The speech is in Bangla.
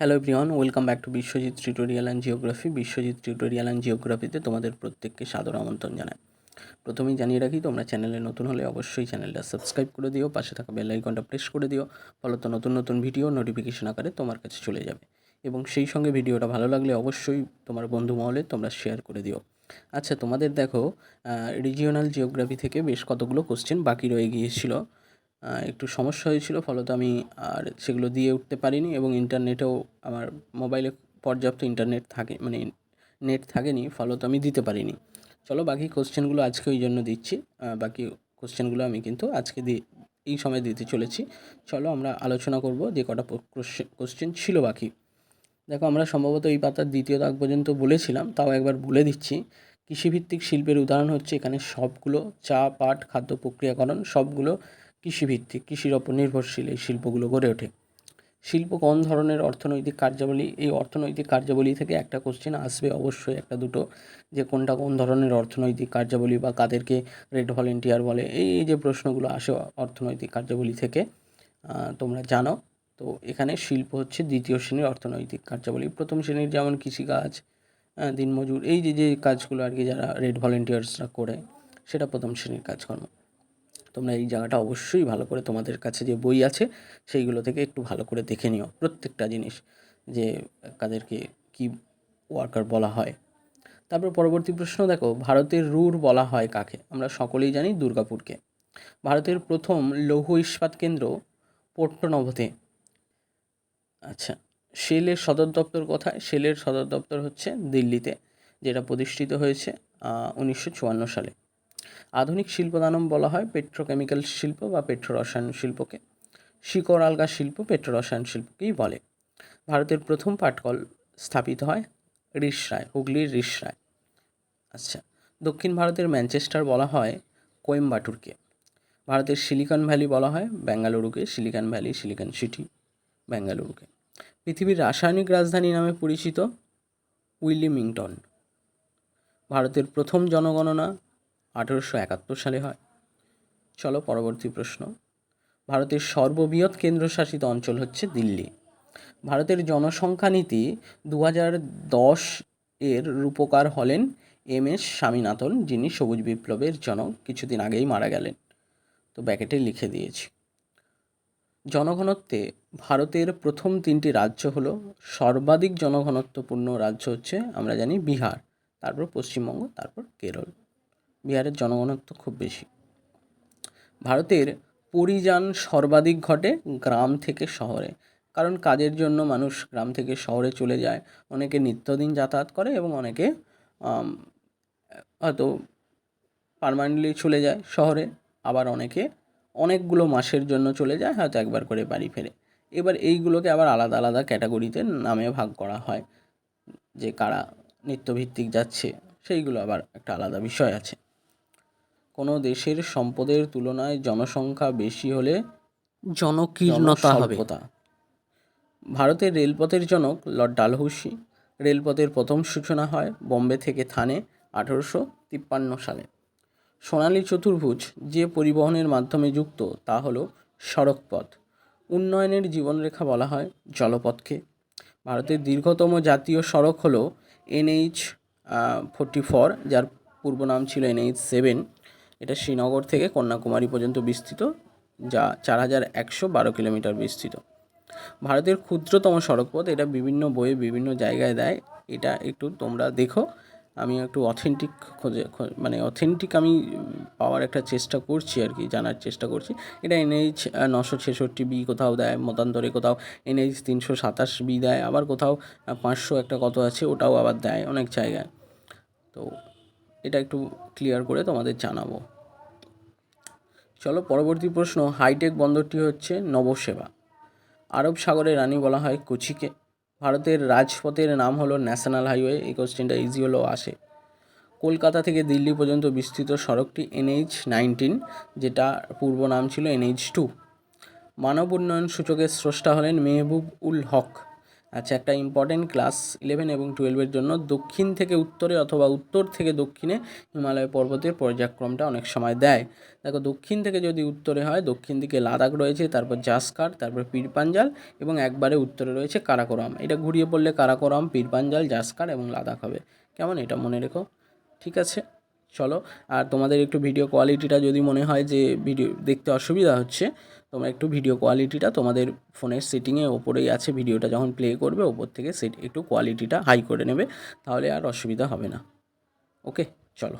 Hello everyone welcome back to Biswajit tutorial and geography Biswajit tutorial and জিওগ্রাফিতে তোমাদের প্রত্যেককে সাদর আমন্ত্রণ জানাই। প্রথমেই জানিয়ে রাখি, তোমরা চ্যানেলে নতুন হলে অবশ্যই চ্যানেলটা সাবস্ক্রাইব করে দিও, পাশে থাকা বেল আইকনটা প্রেস করে দিও, ফলত নতুন নতুন ভিডিও নোটিফিকেশন আকারে তোমার কাছে চলে যাবে। এবং সেই সঙ্গে ভিডিওটা ভালো লাগলে অবশ্যই তোমার বন্ধু মহলে তোমরা শেয়ার করে দিও। আচ্ছা তোমাদের দেখো রিজিওনাল জিওগ্রাফি থেকে বেশ কতগুলো কোশ্চেন বাকি রয়ে গিয়েছিল একটু সমস্যা হয়েছিল, ফলত আমি আর সেগুলো দিয়ে উঠতে পারিনি এবং ইন্টারনেটেও আমার মোবাইলে পর্যাপ্ত ইন্টারনেট থাকে মানে নেট থাকেনি, ফলত আমি দিতে পারিনি। চলো বাকি কোশ্চেনগুলো আজকে ওই জন্য দিচ্ছি বাকি কোশ্চেনগুলো আমি কিন্তু আজকে দিয়ে এই সময় দিতে চলেছি। চলো আমরা আলোচনা করব যে কটা কোশ্চেন ছিল বাকি। দেখো আমরা সম্ভবত এই পাতার দ্বিতীয় দাগ পর্যন্ত বলেছিলাম, তাও একবার বলে দিচ্ছি। কৃষিভিত্তিক শিল্পের উদাহরণ হচ্ছে এখানে সবগুলো চা, পাট, খাদ্য প্রক্রিয়াকরণ সবগুলো কৃষিভিত্তিক, কৃষির ওপর নির্ভরশীল এই শিল্পগুলো গড়ে ওঠে। শিল্প কোন ধরনের অর্থনৈতিক কার্যাবলী? এই অর্থনৈতিক কার্যাবলী থেকে একটা কোশ্চেন আসবে অবশ্যই, একটা দুটো, যে কোনটা কোন ধরনের অর্থনৈতিক কার্যাবলী বা কাদেরকে রেড ভলেন্টিয়ার বলে। এই যে প্রশ্নগুলো আসে অর্থনৈতিক কার্যাবলী থেকে তোমরা জানো। তো এখানে শিল্প হচ্ছে দ্বিতীয় শ্রেণির অর্থনৈতিক কার্যাবলী। প্রথম শ্রেণির যেমন কৃষিকাজ দিনমজুর, এই যে যে কাজগুলো আর কি যারা রেড ভলেন্টিয়ার্সরা করে, সেটা প্রথম শ্রেণির কাজকর্ম। তোমরা এই জায়গাটা অবশ্যই ভালো করে তোমাদের কাছে যে বই আছে, সেইগুলো থেকে একটু ভালো করে দেখে নিও প্রত্যেকটা জিনিস, যে কাদেরকে কি ওয়ার্কার বলা হয়। তারপর পরবর্তী প্রশ্ন, দেখো, ভারতের রুর বলা হয় কাকে? আমরা সকলেই জানি দুর্গাপুরকে। ভারতের প্রথম লৌহ ইস্পাত কেন্দ্র পোর্টনভতে আচ্ছা শেলের সদর দপ্তর কোথায়? শেলের সদর দপ্তর হচ্ছে দিল্লিতে, যেটা প্রতিষ্ঠিত হয়েছে উনিশশো চুয়ান্ন সালে। আধুনিক শিল্পদানম বলা হয় পেট্রোকেমিক্যাল শিল্প বা পেট্রোরসায়ন শিল্পকে। শিকড়, আলগা শিল্প, পেট্রোরসায়ন শিল্পকেই বলে। ভারতের প্রথম পাটকল স্থাপিত হয় রিসরায়, হুগলির রিসরায়। আচ্ছা দক্ষিণ ভারতের ম্যানচেস্টার বলা হয় কোয়েম্বাটুরকে। ভারতের সিলিকন ভ্যালি বলা হয় বেঙ্গালুরুকে সিলিকন ভ্যালি, সিলিকন সিটি বেঙ্গালুরুকে পৃথিবীর রাসায়নিক রাজধানী নামে পরিচিত উইলিমিংটন। ভারতের প্রথম জনগণনা আঠেরোশো একাত্তর সালে হয়। চলো পরবর্তী প্রশ্ন। ভারতের সর্ববৃহৎ কেন্দ্রশাসিত অঞ্চল হচ্ছে দিল্লি। ভারতের জনসংখ্যা নীতি দু দশ এর রূপকার হলেন এম এস স্বামীনাথন, যিনি সবুজ বিপ্লবের জনক, কিছুদিন আগেই মারা গেলেন। তো ব্যাকেটে লিখে দিয়েছি। জনঘনত্বে ভারতের প্রথম তিনটি রাজ্য হলো, সর্বাধিক জনঘনত্বপূর্ণ রাজ্য হচ্ছে, আমরা জানি বিহার, তারপর পশ্চিমবঙ্গ, তারপর কেরল। বিহারের জনঘনত্ব খুব বেশি। ভারতের পরিযান সর্বাধিক ঘটে গ্রাম থেকে শহরে। কারণ কাজের জন্য মানুষ গ্রাম থেকে শহরে চলে যায়। অনেকে নিত্যদিন যাতায়াত করে এবং অনেকে হয়তো পার্মানেন্টলি চলে যায় শহরে। আবার অনেকে অনেকগুলো মাসের জন্য চলে যায়, হয়তো একবার করে বাড়ি ফেরে। এবার এইগুলোকে আবার আলাদা আলাদা ক্যাটাগরিতে নামে ভাগ করা হয়। যে কারা নিত্যভিত্তিক যাচ্ছে, সেইগুলো আবার একটা আলাদা বিষয় আছে। কোনো দেশের সম্পদের তুলনায় জনসংখ্যা বেশি হলে জনকীর্ণতা হবে। ভারতের রেলপথের জনক লর্ড ডালহৌসি। রেলপথের প্রথম সূচনা হয় বোম্বে থেকে থানে আঠেরোশো তিপ্পান্ন সালে। সোনালী চতুর্ভুজ যে পরিবহনের মাধ্যমে যুক্ত তা হলো সড়কপথ। উন্নয়নের জীবনরেখা বলা হয় জলপথকে। ভারতের দীর্ঘতম জাতীয় সড়ক হলো এনএইচ ফোর্টি ফোর যার পূর্ব নাম ছিল এনএইচ সেভেন। এটা শ্রীনগর থেকে কন্যাকুমারী পর্যন্ত বিস্তৃত, যা চার হাজার একশো বারো কিলোমিটার বিস্তৃত। ভারতের ক্ষুদ্রতম সড়কপথ, এটা বিভিন্ন বইয়ে বিভিন্ন জায়গায় দেয়। এটা একটু তোমরা দেখো। আমি একটু অথেন্টিক খোঁজে মানে অথেন্টিক আমি পাওয়ার একটা চেষ্টা করছি আর কি, জানার চেষ্টা করছি। এটা এনএইচ নশো ছেষট্টি বি কোথাও দেয়, মতান্তরে কোথাও এনএইচ তিনশো সাতাশ বি দেয়, আবার কোথাও পাঁচশো একটা কত আছে, ওটাও আবার দেয় অনেক জায়গায়। তো এটা একটু ক্লিয়ার করে তোমাদের জানাব। চলো পরবর্তী প্রশ্ন হাইটেক বন্দরটি হচ্ছে নবসেবা। আরব সাগরের রানী বলা হয় কোচিকে। ভারতের রাজপথের নাম হলো ন্যাশনাল হাইওয়ে এই কোশ্চেনটা ইজি হলেও আসে। কলকাতা থেকে দিল্লি পর্যন্ত বিস্তৃত সড়কটি এনএইচ নাইনটিন যেটা পূর্ব নাম ছিল এনএইচ টু মানব উন্নয়ন সূচকের স্রষ্টা হলেন মেহবুব উল হক। আচ্ছা একটা ইম্পর্টেন্ট ক্লাস ইলেভেন এবং টুয়েলভের জন্য দক্ষিণ থেকে উত্তরে অথবা উত্তর থেকে দক্ষিণে হিমালয় পর্বতের পর্যায়ক্রমটা অনেক সময় দেয়। দেখো, দক্ষিণ থেকে যদি উত্তরে হয়, দক্ষিণ দিকে লাদাখ রয়েছে, তারপর জাসকার, তারপর পীরপাঞ্জাল এবং একবারে উত্তরে রয়েছে কারাকোরাম। এটা ঘুরিয়ে পড়লে কারাকোরাম, পীরপাঞ্জাল, জাসকার এবং লাদাখ হবে। কেমন এটা মনে রেখো? ঠিক আছে? চলো, আর তোমাদের একটু ভিডিও কোয়ালিটিটা যদি মনে হয় যে ভিডিও দেখতে অসুবিধা হচ্ছে, তোমরা একটু ভিডিও কোয়ালিটিটা তোমাদের ফোনের সেটিংয়ে ওপরেই আছে ভিডিওটা যখন প্লে করবে, ওপর থেকে সেট একটু কোয়ালিটিটা হাই করে নেবে, তাহলে আর অসুবিধা হবে না। ওকে চলো।